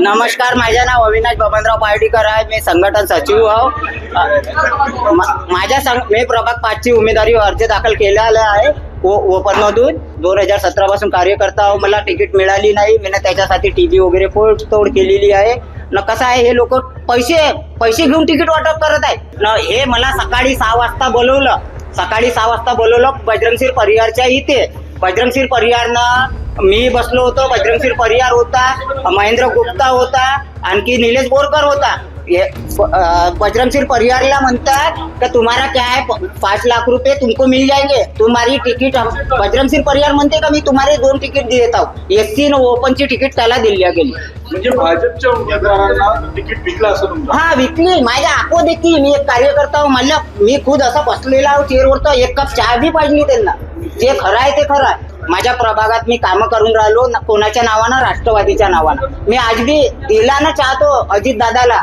नमस्कार माझे नाव अविनाश बबनराव पार्टीकर आहे. मी संघटन सचिव आहो. माझ्या संघ मी प्रभाग पाचची उमेदवारी अर्ज दाखल केलेला आहे. ओपन ओपनमधून. दोन हजार सतरा पासून कार्य करता आहो. मला तिकीट मिळाली नाही. मी त्याच्यासाठी टी व्ही वगैरे तोड केलेली आहे. न कसं आहे हे लोक पैसे पैसे घेऊन तिकीट वाटप करत आहे न हे मला सकाळी सहा वाजता बोलवलं. सकाळी सहा वाजता बोलवलं. बजरंगशीर परिवारच्या इथे. बजरंगशीर परिवारनं मी बसलो होतो बजरंगशीर परिवार होता महेंद्र गुप्ता होता आणखी निलेश बोरकर होता. बजरंगशीर परिवारला म्हणतात का तुम्हारा क्या है पाच लाख रुपए तुमको मिल जाएंगे. तुम्हारी तिकीट बजरंगशीर परिवार म्हणते का मी तुम्हारे दोन तिकीट देत आहो. एससी न ओपनची तिकीट त्याला दिली गेली. म्हणजे भाजपच्या उमेदवारांना तिकीट विकलं असं हा विकली. माझ्या आको देखी मी एक कार्यकर्ता मला मी खुद असा बसलेला चेअरवर तर एक कप चहा बी पाजली त्यांना. जे खरं आहे ते खरं आहे. माझ्या प्रभागात मी कामं करून राहिलो कोणाच्या नावानं राष्ट्रवादीच्या नावानं. मी आज बी दिला ना चाहतो अजित दादाला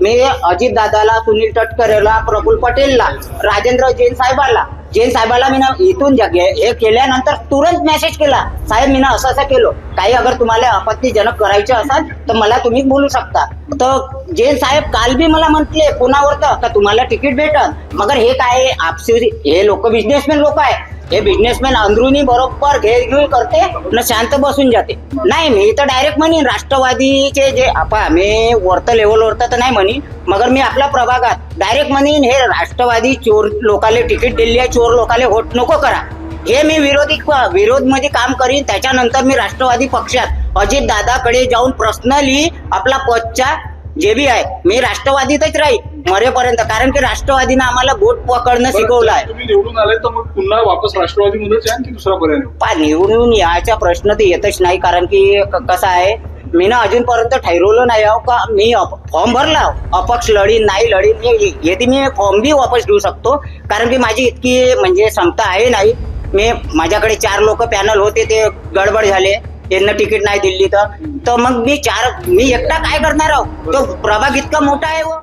मी अजित दादाला सुनील तटकरेला प्रफुल पटेलला राजेंद्र जैन साहेबाला. जैन साहेबाला मी ना इथून हे केल्यानंतर तुरंत मेसेज केला. साहेब मी ना असं असं केलो. काही अगर तुम्हाला आपत्तीजनक करायचे असाल तर मला तुम्ही बोलू शकता. तर जैन साहेब काल बी मला म्हटले पुन्हा तर? का तुम्हाला तिकीट भेटल मगर हे काय आपसी हे लोक बिझनेसमॅन लोक आहे. हे बिझनेसमॅन अंदरुनी बरोबर घेर करते न शांत बसून जाते. नाही मी तर डायरेक्ट म्हणीन राष्ट्रवादीचे जे आपा मी वरत लेवलवर तर नाही म्हणीन मगर मी आपल्या प्रभागात डायरेक्ट म्हणीन हे राष्ट्रवादी चोर लोकाले तिकीट दिली आहे चोर लोकाले वोट नको करा. हे मी विरोधी विरोधमध्ये काम करीन त्याच्यानंतर मी राष्ट्रवादी पक्षात अजित दादाकडे जाऊन पर्सनली आपला पदच्या जे बी आहे मी राष्ट्रवादीतच राहील मरेपर्यंत. कारण की राष्ट्रवादीनं आम्हाला बोट पकडणं शिकवलं आहे तुम्ही निवडून आले तर मग पुन्हा वापस राष्ट्रवादीमध्येच या की दुसरा पर्याय निवडू? पा निवडून याचा प्रश्न तर येतच नाही कारण की कसं आहे मी ना अजूनपर्यंत ठरवलं नाही आहो का मी फॉर्म भरला अपक्ष लढीन नाही लढीन मी येते मी फॉर्म बी वापस घेऊ शकतो. कारण की माझी इतकी म्हणजे क्षमता आहे नाही. मी माझ्याकडे चार लोक पॅनल होते ते गडबड झाले. त्यांना तिकीट नाही दिली तर. तर मग मी चार मी एकटा काय करणार आहो? तो प्रभाग इतका मोठा आहे हो.